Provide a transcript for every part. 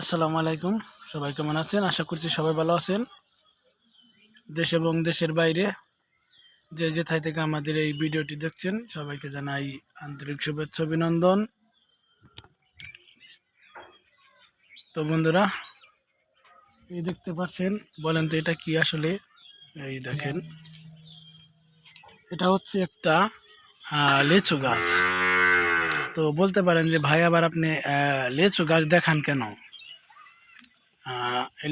আসসালামু আলাইকুম। সবাই কেমন আছেন? আশা করছি সবাই ভালো আছেন। দেশ এবং দেশের বাইরে যে যেথায় থেকে আমাদের এই ভিডিওটি দেখছেন, সবাইকে জানাই আন্তরিক শুভেচ্ছা, অভিনন্দন। তো বন্ধুরা, এই দেখতে পাচ্ছেন, বলেন তো এটা কি আসলে? এই দেখেন। এটা হচ্ছে একটা লিচু গাছ। তো বলতে পারেন যে ভাই, আবার আপনি লিচু গাছ দেখান কেন?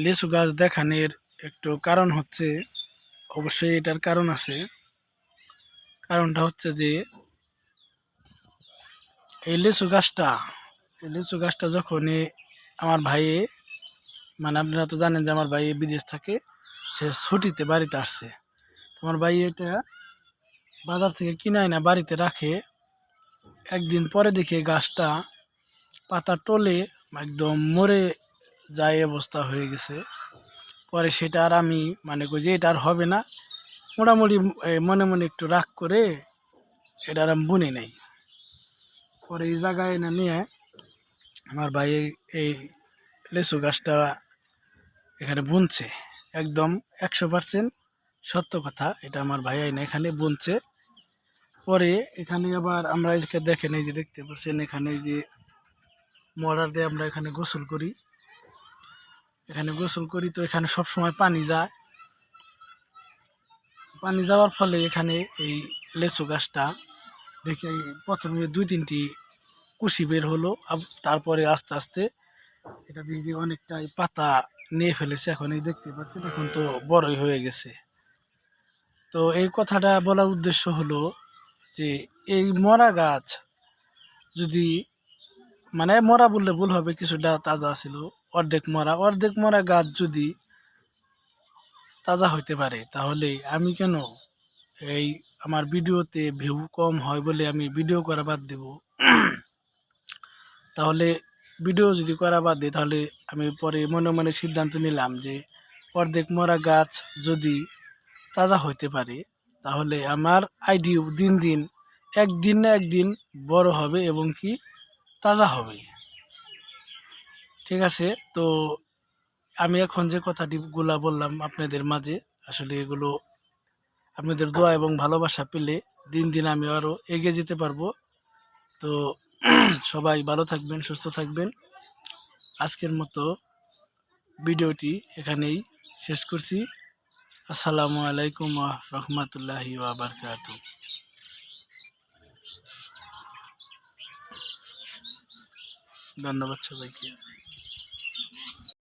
লিচু গাছ দেখানোর একটু কারণ হচ্ছে, অবশ্যই এটার কারণ আছে। কারণটা হচ্ছে যে, এই লিচু গাছটা, এই লিচু গাছটা যখন আমার ভাইয়ে মানে আপনারা তো জানেন যে আমার ভাই বিদেশ থাকে, সে ছুটিতে বাড়িতে আসছে। আমার ভাই এটা বাজার থেকে কিনে না বাড়িতে রাখে। একদিন পরে দেখি গাছটা পাতা টলে একদম মরে যায় অবস্থা হয়ে গেছে। পরে সেটা আর আমি মানে কই যে এটা আর হবে না। মোটামুটি মনে মনে একটু রাগ করে এটা আর আমি বুনি নাই। পরে এই জায়গায় না নিয়ে আমার ভাই এই- লেচু গাছটা এখানে বুনছে। একদম একশো পার্সেন্ট সত্য কথা, এটা আমার ভাই না এখানে বুনছে। পরে এখানে আবার আমরা দেখেন, এই যে দেখতে পাচ্ছেন এখানে যে মরার দিয়ে আমরা এখানে গোসল করি। এখানে গোসল করি তো এখানে সব সময় পানি যায়। পানি যাওয়ার ফলে এখানে এই লেচু গাছটা দেখে প্রথমে দুই তিনটি কুশি বের হলো তারপরে আস্তে আস্তে এটা যে অনেকটাই পাতা নিয়ে ফেলেছে। এখন এই দেখতে পাচ্ছেন, এখন তো বড়ই হয়ে গেছে। তো এই কথাটা বলার উদ্দেশ্য হলো যে এই মরা গাছ যদি মানে মরা বললে ভুল হবে, কিছুটা তাজা ছিল। অর্ধেক মরা অর্ধেক মরা গাছ যদি তাজা হইতে পারে, তাহলে আমি কেন এই আমার ভিডিওতে ভিউ কম হয় বলে আমি ভিডিও করা বাদ দেব? তাহলে ভিডিও যদি করা বাদ দিই, তাহলে আমি পরে মনে মনে সিদ্ধান্ত নিলাম যে অর্ধেক মরা গাছ যদি তাজা হইতে পারে, তাহলে আমার আইডিও দিন দিন, একদিন না একদিন বড় হবে এবং কি তাজা হবে। ঠিক আছে? তো আমি এখন যে কথাটি গুলা বললাম আপনাদের মাঝে, আসলে এগুলো আপনাদের দোয়া এবং ভালোবাসা পেলে দিন দিন আমি আরও এগিয়ে যেতে পারব। তো সবাই ভালো থাকবেন, সুস্থ থাকবেন। আজকের মতো ভিডিওটি এখানেই শেষ করছি। আসসালামু আলাইকুম রহমতুল্লাহি বারকাতু। ধন্যবাদ সবাইকে।